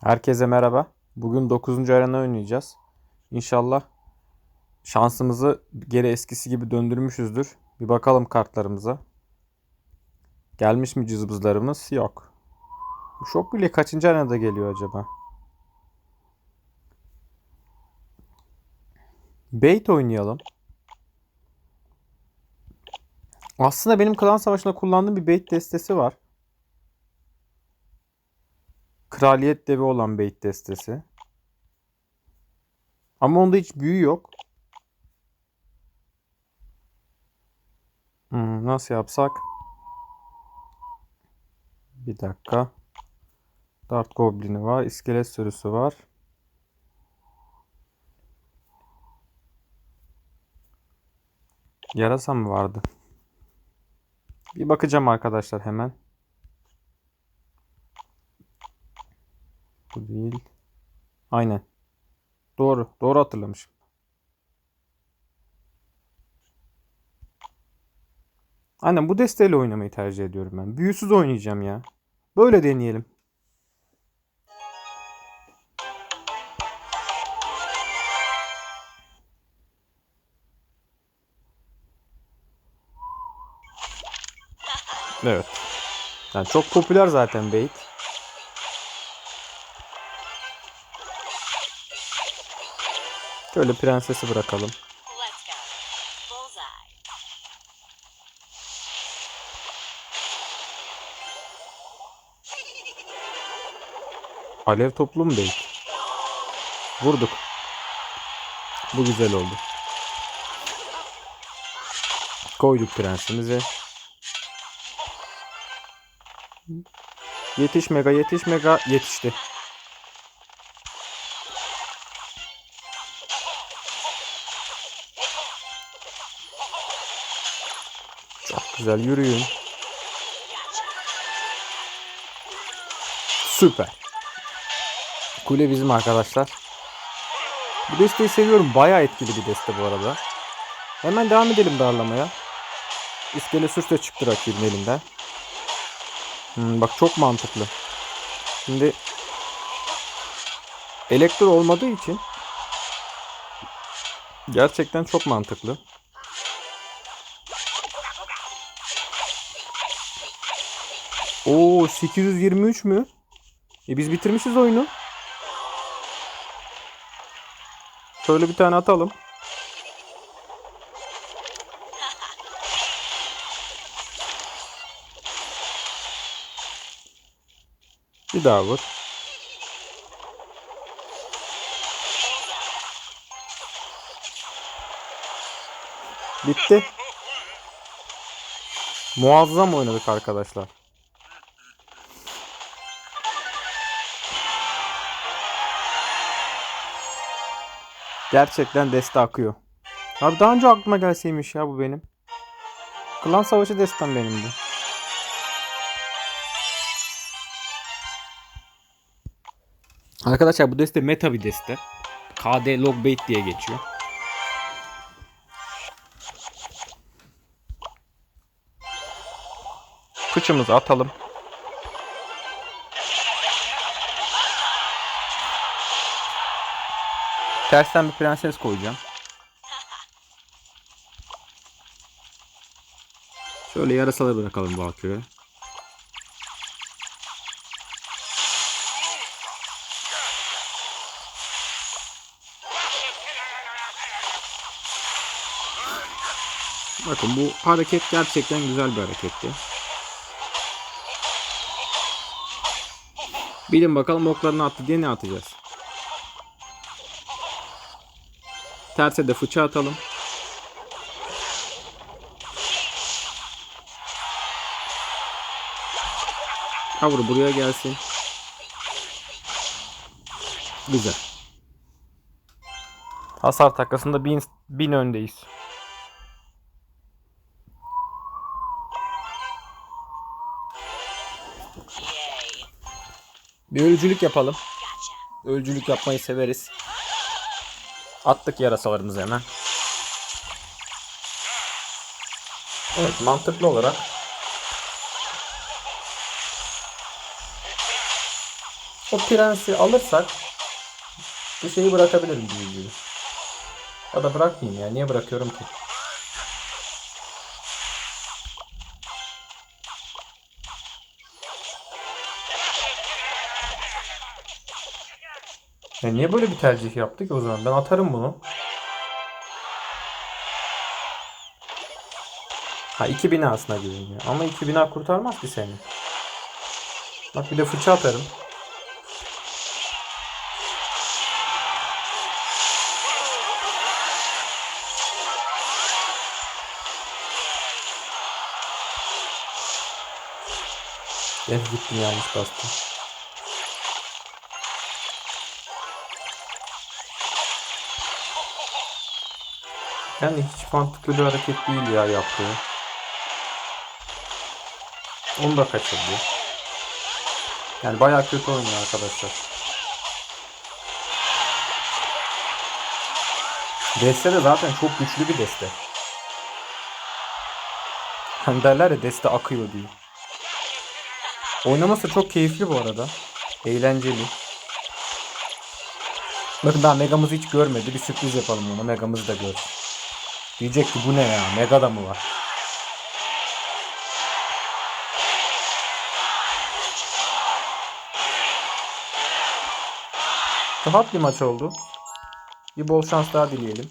Herkese merhaba. Bugün 9. arena oynayacağız. İnşallah şansımızı geri eskisi gibi döndürmüşüzdür. Bir bakalım kartlarımıza. Gelmiş mi cızbızlarımız? Yok. Bu şok bile kaçıncı arenada geliyor acaba? Bait oynayalım. Aslında benim klan savaşında kullandığım bir bait destesi var. Kraliyet devi olan bait destesi. Ama onda hiç büyü yok. Hmm, nasıl yapsak? Bir dakika. Dart Goblin'i var. iskelet sürüsü var. Yarasa mı vardı? Bir bakacağım arkadaşlar hemen. Bu değil. Aynen. Doğru. Doğru hatırlamışım. Aynen bu desteğiyle oynamayı tercih ediyorum ben. Büyüsüz oynayacağım ya. Böyle deneyelim. Evet. Yani çok popüler zaten Bait. Şöyle prensesi bırakalım. Alev toplu mu değil? Vurduk. Bu güzel oldu. Koyduk prensimizi. Yetiş mega yetiş mega yetişti. Güzel yürüyün. Süper. Kule bizim arkadaşlar. Bu desteği seviyorum. Bayağı etkili bir deste bu arada. Hemen devam edelim darlamaya. İskele sürse çıktı rakibin elinden. Hmm, bak çok mantıklı. Şimdi elektro olmadığı için gerçekten çok mantıklı. Oo 823 mü? E biz bitirmişiz oyunu. Şöyle bir tane atalım. Bir daha vur. Bitti. Muazzam oynadık arkadaşlar. Gerçekten deste akıyor. Abi daha önce aklıma gelseymiş ya bu benim. Klan Savaşı destem benim bu. Arkadaşlar bu deste meta bir deste. KD Logbait diye geçiyor. Kıçımızı atalım. Tersten bir prenses koyacağım. Şöyle yarasaları bırakalım Valkyrie'ye. Bakın bu hareket gerçekten güzel bir hareketti. Bilin bakalım oklarını attı diye ne atacağız? Terse de fıça atalım. Kavru buraya gelsin. Güzel. Hasar takasında bin, bin öndeyiz. Yay. Bir ölücülük yapalım. Ölücülük yapmayı severiz. Attık yarasalarımızı hemen. Evet mantıklı olarak O prensi alırsak bu şeyi bırakabilirim büyücüyü. Ya da bırakmayayım ya. Niye bırakıyorum ki? Ya niye böyle bir tercih yaptık o zaman? Ben atarım bunu. Ha iki bina aslında güveniyor. Ama iki bina kurtarmaz ki seni. Bak bir de fıça atarım. Ben gittim yanlış bastım. Yani hiç mantıklı bir hareket değil ya yaptığı. Onu da kaçırdı. Yani bayağı kötü oynuyor arkadaşlar. Deste de zaten çok güçlü bir deste. Hani derler ya deste akıyor diye. Oynaması çok keyifli bu arada. Eğlenceli. Bakın daha Mega'mızı hiç görmedi. Bir sürpriz yapalım ona. Mega'mızı da gör. Diyecek ki bu ne ya? Mega da mı var? Rahat bir maç oldu. Bir bol şans daha dileyelim.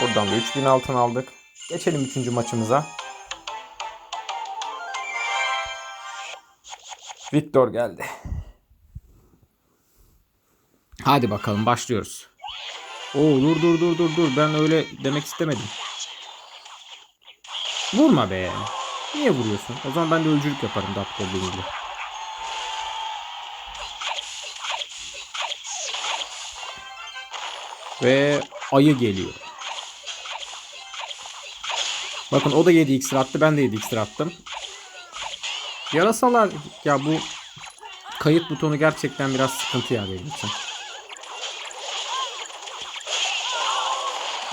Buradan da 3000 altın aldık. Geçelim 3. maçımıza. Victor geldi. Hadi bakalım başlıyoruz. Oo dur dur dur dur dur ben öyle demek istemedim. Vurma be. Niye vuruyorsun? O zaman ben de öldürük yaparım Dark Goblin'le. Ve ayı geliyor. Bakın o da 7 iksir attı. Ben de 7 iksir attım. Yarasalar ya bu kayıt butonu gerçekten biraz sıkıntı ya benim için.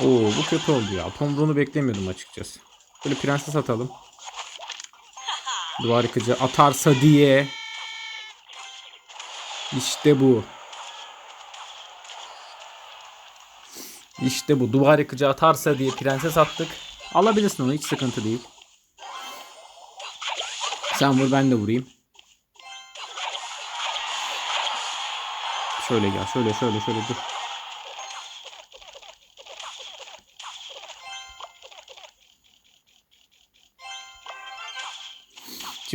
Oo bu kötü oldu ya. Tomruğunu beklemiyordum açıkçası. Böyle prenses atalım. Duvar yıkıcı atarsa diye. İşte bu. İşte bu. Duvar yıkıcı atarsa diye prenses attık. Alabilirsin onu hiç sıkıntı değil. Sen vur ben de vurayım. Şöyle gel. Şöyle şöyle şöyle dur.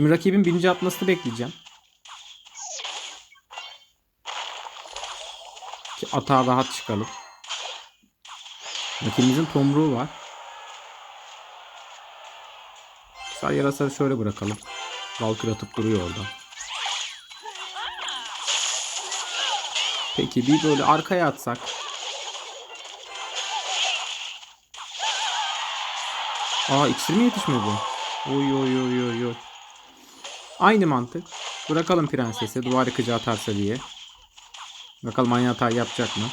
Şimdi rakibin birinci atmasını bekleyeceğim. Ki atağa rahat çıkalım. Rakibimizin tomruğu var. Sağ yarasayı şöyle bırakalım. Valkür atıp duruyor orada. Peki bir böyle arkaya atsak. Aa iksir mi yetişmedi? Oy oy oy oy oy. Aynı mantık. Bırakalım prensesi duvar yıkıcı atarsa diye. Bakalım aynı hatayı yapacak mı?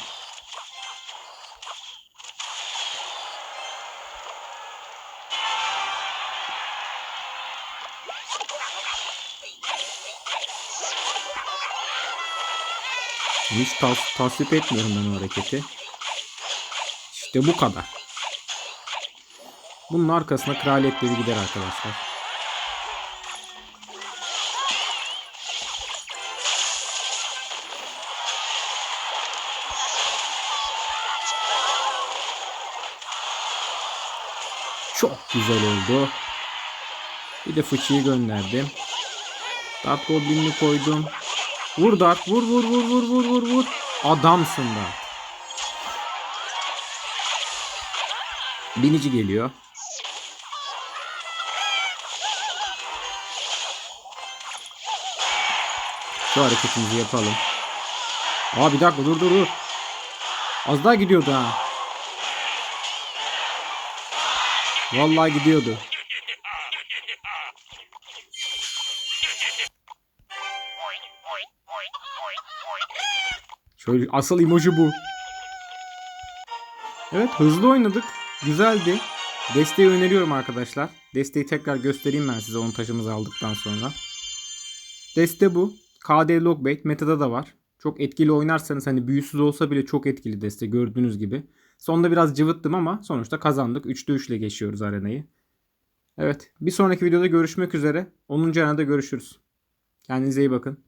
Hiç tas tasvip etmiyorum ben o hareketi. İşte bu kadar. Bunun arkasına kraliyetleri gider arkadaşlar. Çok güzel oldu. Bir de fıçıyı gönderdim. Dart Goblin'ini koydum. Vur Dart. Vur vur vur vur vur vur vur. Adamsın Dart. Binici geliyor. Şu hareketimizi yapalım. Aa bir dakika dur dur dur. Az daha gidiyordu ha. Vallahi gidiyordu. Şöyle asıl emoji bu. Evet hızlı oynadık. Güzeldi. Desteği öneriyorum arkadaşlar. Desteği tekrar göstereyim ben size 10 taşımızı aldıktan sonra. Deste bu. KD Logbait metada da var. Çok etkili oynarsanız hani büyüsüz olsa bile çok etkili deste gördüğünüz gibi. Sonda biraz cıvıttım ama sonuçta kazandık. 3'te 3 ile geçiyoruz arenayı. Evet bir sonraki videoda görüşmek üzere. 10. arenada görüşürüz. Kendinize iyi bakın.